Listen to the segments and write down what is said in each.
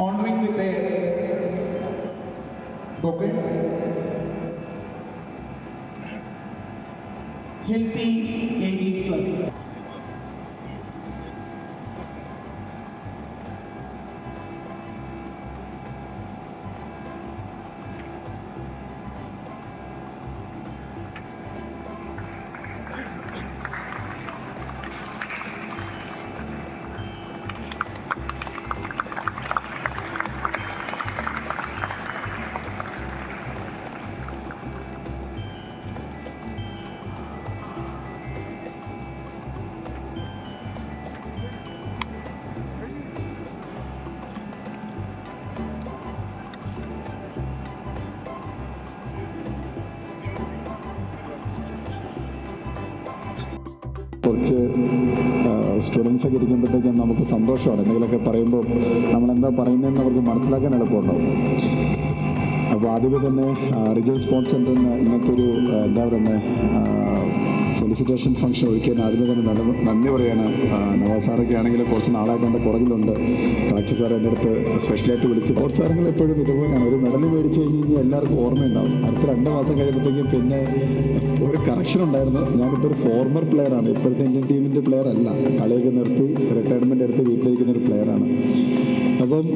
honoring with their token, healthy engine. club. കുറച്ച് students ഒക്കെ ഇരിക്കുമ്പോഴത്തേക്കും നമുക്ക് സന്തോഷമാണ്. എന്തെങ്കിലുമൊക്കെ പറയുമ്പോൾ നമ്മളെന്താ പറയുന്നതെന്ന് അവർക്ക് മനസ്സിലാക്കാൻ എളുപ്പമുണ്ടാവും. അപ്പോൾ ആദ്യമേ തന്നെ റിജൽ സ്പോർട്സ് സെന്ററിന് ഇങ്ങനത്തെ ഒരു എന്താ പറയുന്നത് സൊലിസിറ്റേഷൻ ഫംഗ്ഷൻ ഒഴിക്കാൻ ആദ്യമേ തന്നെ നന്ദി പറയാണ്. നവാസ് സാറൊക്കെ ആണെങ്കിൽ കുറച്ച് നാളായിട്ട് എന്റെ പുറകിലുണ്ട്. കളക്ടർ സാർ എന്റെ അടുത്ത് സ്പെഷ്യലായിട്ട് വിളിച്ച്. സ്പോർട്സ് താരങ്ങൾ എപ്പോഴും ഇതുപോലെയാണ് ഒരു മെഡൽ മേടിച്ച് കഴിഞ്ഞ് കഴിഞ്ഞാൽ എല്ലാവർക്കും ഓർമ്മയുണ്ടാവും. അടുത്ത രണ്ട് മാസം കഴിയുമ്പോഴത്തേക്കും പിന്നെ ഒരു കറക്ഷൻ ഉണ്ടായിരുന്നു. ഞാനിപ്പോൾ ഒരു ഫോർമർ പ്ലെയറാണ് ഇപ്പോഴത്തെ ഇന്ത്യൻ ടീമിന്റെ പ്ലെയർ അല്ല. കളിയൊക്കെ നിർത്തി റിട്ടയർമെന്റ് എടുത്ത് വീട്ടിലിരിക്കുന്ന ഒരു പ്ലെയറാണ് അപ്പം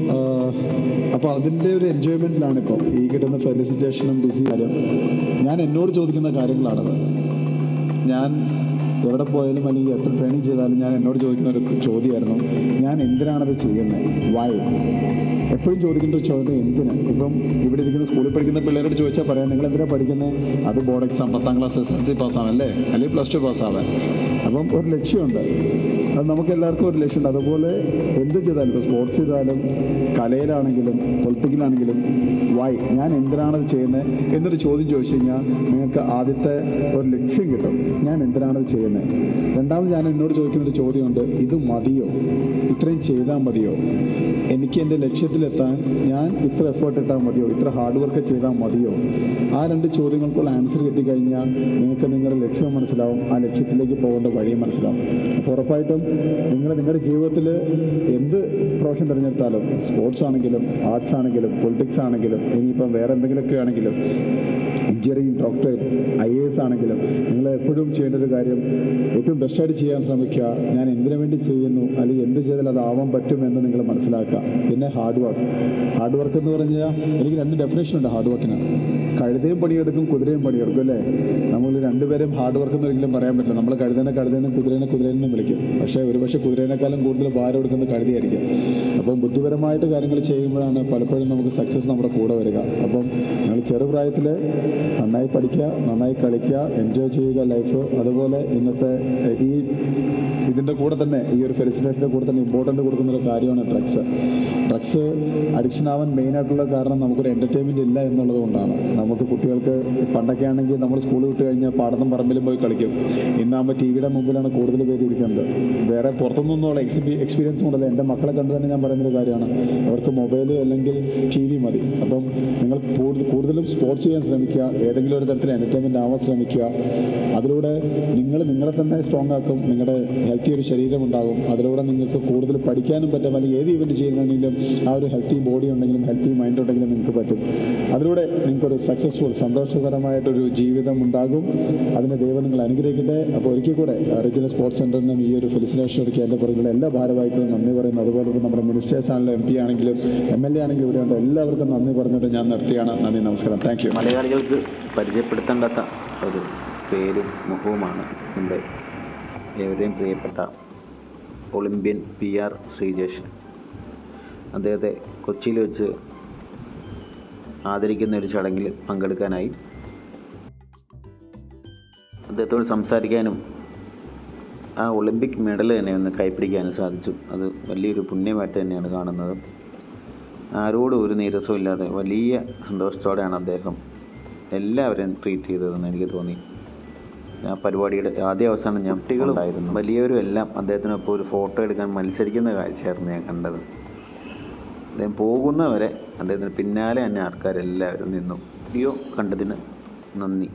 അപ്പൊ അപ്പോൾ അതിന്റെ ഒരു എൻജോയ്മെന്റിലാണ് ഇപ്പോൾ ഈ കിട്ടുന്ന ഫെലിസിറ്റേഷനും ബിസി കാര്യം. ഞാൻ എന്നോട് ചോദിക്കുന്ന കാര്യങ്ങളാണത്. ഞാൻ എവിടെ പോയാലും അല്ലെങ്കിൽ എത്ര ട്രെയിനിങ് ചെയ്താലും ഞാൻ എന്നോട് ചോദിക്കുന്ന ഒരു ചോദ്യമായിരുന്നു ഞാൻ എന്തിനാണത് ചെയ്യുന്നത് വായ് എപ്പോഴും ചോദിക്കുന്ന ഒരു ചോദ്യം എന്തിന്? ഇപ്പം ഇവിടെ ഇരിക്കുന്ന സ്കൂളിൽ പഠിക്കുന്ന പിള്ളേരോട് ചോദിച്ചാൽ പറയാം നിങ്ങൾ എന്തിനാണ് പഠിക്കുന്നത് അത് ബോർഡ് എക്സാം പത്താം ക്ലാസ് എസ് എൽ സി പാസ്സാവാൻ അല്ലേ അല്ലെങ്കിൽ പ്ലസ് ടു പാസ്സാവാൻ. അപ്പം ഒരു ലക്ഷ്യമുണ്ട്. അത് നമുക്ക് എല്ലാവർക്കും ഒരു ലക്ഷ്യമുണ്ട്. അതുപോലെ എന്ത് ചെയ്താലും ഇപ്പോൾ സ്പോർട്സ് ചെയ്താലും കലയിലാണെങ്കിലും പൊളിറ്റിക്കലാണെങ്കിലും വൈ ഞാൻ എന്തിനാണത് ചെയ്യുന്നത് എന്നൊരു ചോദ്യം ചോദിച്ചു കഴിഞ്ഞാൽ നിങ്ങൾക്ക് ആദ്യത്തെ ഒരു ലക്ഷ്യം കിട്ടും. ഞാൻ എന്തിനാണ് ഇത് ചെയ്യുന്നത് രണ്ടാമത് ഞാൻ എന്നോട് ചോദിക്കുന്ന ഒരു ചോദ്യമുണ്ട്. ഇത് മതിയോ? ഇത്രയും ചെയ്താൽ മതിയോ? എനിക്ക് എന്റെ ലക്ഷ്യത്തിലെത്താൻ ഞാൻ ഇത്ര എഫേർട്ട് ഇട്ടാൽ മതിയോ? ഇത്ര ഹാർഡ് വർക്ക് ചെയ്താൽ മതിയോ? ആ രണ്ട് ചോദ്യങ്ങൾക്കുള്ള ആൻസർ കിട്ടിക്കഴിഞ്ഞാൽ നിങ്ങൾക്ക് നിങ്ങളുടെ ലക്ഷ്യം മനസ്സിലാവും. ആ ലക്ഷ്യത്തിലേക്ക് പോകേണ്ട വഴിയും മനസ്സിലാവും. അപ്പോൾ ഉറപ്പായിട്ടും നിങ്ങൾ നിങ്ങളുടെ ജീവിതത്തിൽ എന്ത് പ്രൊഫഷൻ തിരഞ്ഞെടുത്താലും സ്പോർട്സ് ആണെങ്കിലും ആർട്സ് ആണെങ്കിലും പൊളിറ്റിക്സ് ആണെങ്കിലും ഇനിയിപ്പം വേറെ എന്തെങ്കിലുമൊക്കെ ആണെങ്കിലും engineering doctorate I A S ആണെങ്കിലും നിങ്ങൾ എപ്പോഴും ചെയ്യേണ്ട ഒരു കാര്യം ഏറ്റവും ബെസ്റ്റായിട്ട് ചെയ്യാൻ ശ്രമിക്കുക. ഞാൻ എന്തിനു വേണ്ടി ചെയ്യുന്നു? അല്ലെങ്കിൽ എന്ത് ചെയ്താൽ അതാവാൻ പറ്റുമെന്ന് നിങ്ങൾ മനസ്സിലാക്കുക. പിന്നെ ഹാർഡ് വർക്ക് ഹാർഡ് വർക്ക് എന്ന് പറഞ്ഞാൽ എനിക്ക് രണ്ട് ഡെഫിനേഷൻ ഉണ്ട് ഹാർഡ് വർക്കിന് കഴുതയും പണിയെടുക്കും കുതിരയും പണിയെടുക്കും അല്ലേ? നമ്മൾ രണ്ടുപേരും ഹാർഡ് വർക്ക് എന്ന് ഒരിക്കലും പറയാൻ പറ്റില്ല. നമ്മൾ കഴുതനെ കഴുതേനും കുതിരേനെ കുതിരേനും വിളിക്കും. പക്ഷേ ഒരുപക്ഷെ കുതിരേനേക്കാളും കൂടുതൽ ഭാരം എടുക്കുന്നത് കഴുതയായിരിക്കും. അപ്പം ബുദ്ധിപരമായിട്ട് കാര്യങ്ങൾ ചെയ്യുമ്പോഴാണ് പലപ്പോഴും നമുക്ക് സക്സസ് നമ്മുടെ കൂടെ വരിക. അപ്പം നിങ്ങൾ ചെറുപ്രായത്തിൽ നന്നായി പഠിക്കുക നന്നായി കളിക്കുക എൻജോയ് ചെയ്യുക ലൈഫ് അതുപോലെ ഇന്നത്തെ ഈ ഇതിന്റെ കൂടെ തന്നെ ഈ ഒരു ഫെലിസിറ്റേഷന്റെ കൂടെ തന്നെ ഇമ്പോർട്ടന്റ് കൊടുക്കുന്ന ഒരു കാര്യമാണ് ഡ്രഗ്സ് ഡ്രഗ്സ് അഡിക്ഷൻ ആവാൻ മെയിനായിട്ടുള്ള കാരണം നമുക്കൊരു എന്റർടൈൻമെന്റ് ഇല്ല എന്നുള്ളത് കൊണ്ടാണ്. നമുക്ക് കുട്ടികൾക്ക് പണ്ടൊക്കെ ആണെങ്കിൽ നമ്മൾ സ്കൂൾ വിട്ട് കഴിഞ്ഞാൽ പാടത്തും പറമ്പിലും പോയി കളിക്കും. ഇന്നാകുമ്പോൾ ടി വിയുടെ മുമ്പിലാണ് കൂടുതൽ പേര് ഇരിക്കുന്നത്. വേറെ പുറത്തുനിന്നുള്ള എക്സ്പീരിയൻസ് കൊണ്ടല്ല എന്റെ മക്കളെ കണ്ട് തന്നെ ഞാൻ പറയുന്നൊരു കാര്യമാണ്. അവർക്ക് മൊബൈൽ അല്ലെങ്കിൽ ടി വി മതി. അപ്പം നിങ്ങൾ കൂടുതലും സ്പോർട്സ് ചെയ്യാൻ ശ്രമിക്കുക. ഏതെങ്കിലും ഒരു തരത്തിൽ എന്റർടൈൻമെന്റ് ആവാൻ ശ്രമിക്കുക. അതിലൂടെ നിങ്ങൾ നിങ്ങളെ തന്നെ സ്ട്രോങ് ആക്കും. നിങ്ങളുടെ ഹെൽത്തി ഒരു ശരീരം ഉണ്ടാകും. അതിലൂടെ നിങ്ങൾക്ക് കൂടുതൽ പഠിക്കാനും പറ്റും. അല്ലെങ്കിൽ ഏത് ഇവന്റ് ചെയ്യുന്നുണ്ടെങ്കിലും ആ ഒരു ഹെൽത്തി ബോഡി ഉണ്ടെങ്കിലും ഹെൽത്തി മൈൻഡ് ഉണ്ടെങ്കിലും നിങ്ങൾക്ക് പറ്റും. അതിലൂടെ നിങ്ങൾക്കൊരു സക്സസ്ഫുൾ സന്തോഷകരമായിട്ടൊരു ജീവിതം ഉണ്ടാകും. അതിന് ദൈവം നിങ്ങൾ അനുഗ്രഹിക്കട്ടെ. അപ്പോൾ ഒരിക്കൽ കൂടെ റീജിയൽ സ്പോർട്സ് സെന്ററിനും ഈ ഒരു ഫെലിസിനേഷൻ എടുക്കുക എന്റെ പുറകിലുള്ള എല്ലാ ഭാരവാഹികളും നന്ദി പറയുന്നു. അതുപോലെ തന്നെ നമ്മുടെ മിനിസ്റ്റേഴ്സ് ആണെങ്കിലും എം പി ആണെങ്കിലും എം എൽ എ ആണെങ്കിലും ഇവിടെ ഉണ്ട്. എല്ലാവർക്കും നന്ദി പറഞ്ഞിട്ട് ഞാൻ നിർത്തിയാണ്. നന്ദി നമസ്കാരം. താങ്ക് യു മലയാളികൾക്ക് പരിചയപ്പെടുത്തേണ്ടാത്ത ഒരു പേരും മുഖവുമാണ് നമ്മുടെ ഏവരെയും പ്രിയപ്പെട്ട ഒളിമ്പ്യൻ പി ആർ ശ്രീജേഷ്. അദ്ദേഹത്തെ കൊച്ചിയിൽ വെച്ച് ആദരിക്കുന്ന ഒരു ചടങ്ങിൽ പങ്കെടുക്കാനായി അദ്ദേഹത്തോട് സംസാരിക്കാനും ആ ഒളിമ്പിക് മെഡൽ തന്നെ ഒന്ന് കൈപ്പിടിക്കാനും സാധിച്ചു. അത് വലിയൊരു പുണ്യമായിട്ട് തന്നെയാണ് കാണുന്നത്. ആരോടും ഒരു നീരസവും ഇല്ലാതെ വലിയ സന്തോഷത്തോടെയാണ് അദ്ദേഹം എല്ലാവരെയും ട്രീറ്റ് ചെയ്തതെന്ന് എനിക്ക് തോന്നി. ആ പരിപാടിയുടെ ആദ്യ അവസാനം ഞാൻ കുട്ടികളുണ്ടായിരുന്നു വലിയവരും എല്ലാം അദ്ദേഹത്തിനൊപ്പം ഒരു ഫോട്ടോ എടുക്കാൻ മത്സരിക്കുന്ന കാഴ്ചയായിരുന്നു ഞാൻ കണ്ടത്. അദ്ദേഹം പോകുന്നവരെ അദ്ദേഹത്തിന് പിന്നാലെ തന്നെ ആൾക്കാരെല്ലാവരും നിന്നു. വീഡിയോ കണ്ടതിന് നന്ദി.